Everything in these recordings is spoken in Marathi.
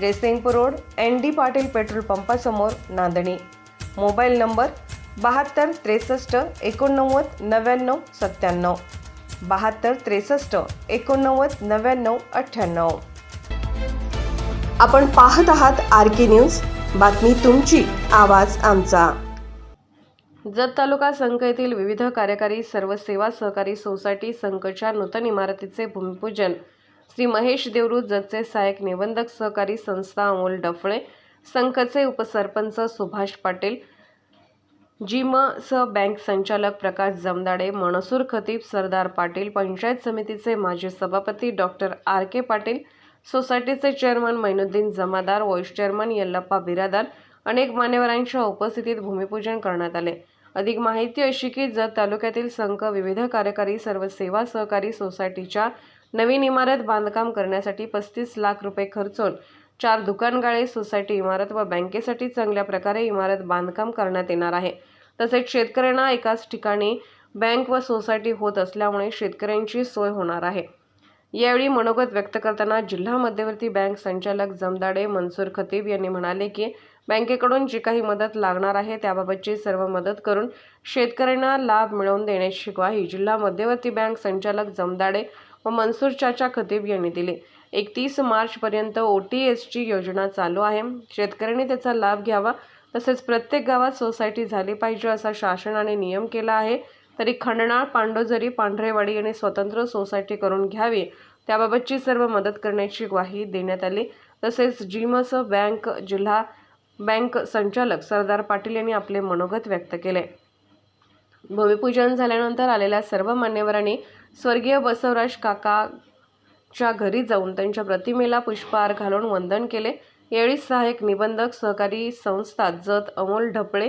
Jaysingpur road N D Patil petrol पंपासमोर Nandani. Mobile number बहात्तर त्रेसष्ट एकोणनव्वद नव्याण्णव सत्त्याण्णव. बहात्तर त्रेसष्ट एकोणनव्वद नव्याण्णव अठ्ठ्याण्णव. आपण पाहत आहात आर के न्यूज. बातमी तुमची आवाज आमचा. जत तालुका संघ येथील विविध कार्यकारी सर्व सेवा सहकारी सोसायटी संघच्या नूतन इमारतीचे भूमिपूजन श्री महेश देवरू जतचे सहाय्यक निबंधक सहकारी संस्था अमोल डफळे संघचे उपसरपंच सुभाष पाटील जिम स बँक संचालक प्रकाश जमदाडे मनसूर खतीब सरदार पाटील पंचायत समितीचे माजी सभापती डॉक्टर आर के पाटील सोसायटीचे chairman Mainuddin Jamadar vice chairman Yallappa Biradar अनेक मान्यवरांच्या उपस्थितीत भूमिपूजन करण्यात आले. अधिक माहिती अशी की जत तालुक्यातील संघ विविध कार्यकारी सर्व सेवा सहकारी सोसायटीच्या नवीन इमारत बांधकाम करण्यासाठी पस्तीस लाख रुपये खर्चून चार दुकानगाळे सोसायटी इमारत व बँकेसाठी चांगल्या प्रकारे इमारत बांधकाम करण्यात येणार आहे. तसेच शेतकऱ्यांना एकाच ठिकाणी बँक व सोसायटी होत असल्यामुळे शेतकऱ्यांची सोय होणार आहे. यावेळी मनोगत व्यक्त करताना जिल्हा मध्यवर्ती बँक संचालक जमदाडे मनसूर खतीब यांनी म्हणाले की बँकेकडून जी काही मदत लागणार आहे त्याबाबतची सर्व मदत करून शेतकऱ्यांना लाभ मिळवून देण्याची ग्वाही जिल्हा मध्यवर्ती बँक संचालक जमदाडे व मनसूर चाचा खतीब यांनी दिली. एकतीस मार्चपर्यंत ओ टी एसची योजना चालू आहे. शेतकऱ्यांनी त्याचा लाभ घ्यावा तसेच प्रत्येक गावात सोसायटी झाली पाहिजे असा शासनाने नियम केला आहे तरी खंडणाळ पांडोजरी पांढरेवाडी आणि स्वतंत्र सोसायटी करून घ्यावी. त्याबाबतची सर्व मदत करण्याची ग्वाही देण्यात आली. तसेच जिमस बँक जिल्हा बँक संचालक सरदार पाटील यांनी आपले मनोगत व्यक्त केले. भूमिपूजन झाल्यानंतर आलेल्या सर्व मान्यवरांनी स्वर्गीय बसवराज काकाच्या घरी जाऊन त्यांच्या प्रतिमेला पुष्पहार घालून वंदन केले. यावेळी सहाय्यक निबंधक सहकारी संस्था जत अमोल ढपळे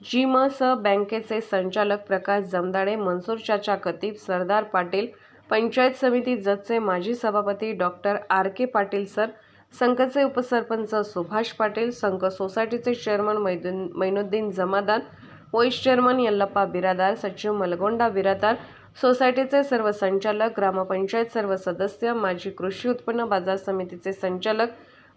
जिमस बँकेचे संचालक प्रकाश जमदाडे मनसूर चाचा कतीब सरदार पाटील पंचायत समिती जतचे माजी सभापती doctor R K Patil sir संघचे उपसरपंच सुभाष पाटील संघ सोसायटीचे चेअरमन मैदुन मैनुद्दीन जमादार व्हाईस चेअरमन यल्लप्पा बिरादार सचिव मलगोंडा बिरादार सोसायटीचे सर्व संचालक ग्रामपंचायत सर्व सदस्य माजी कृषी उत्पन्न बाजार समितीचे संचालक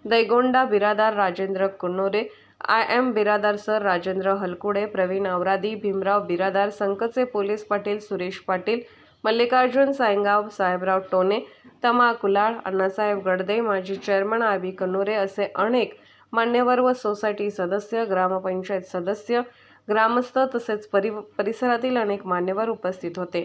Daigonda Biradar Rajendra Kunnore I M Biradar sir Rajendra Halkude Pravin Awaradi Bhimrao Biradar संकचे police Patil Suresh Patil Mallikarjun Sayangaon Sahebrao Tone Tama Kulal Annasaheb Gadade माजी चेअरमन आय बी कन्नोरे असे अनेक मान्यवर व सोसायटी सदस्य ग्रामपंचायत सदस्य ग्रामस्थ तसेच परि परिसरातील अनेक मान्यवर उपस्थित होते.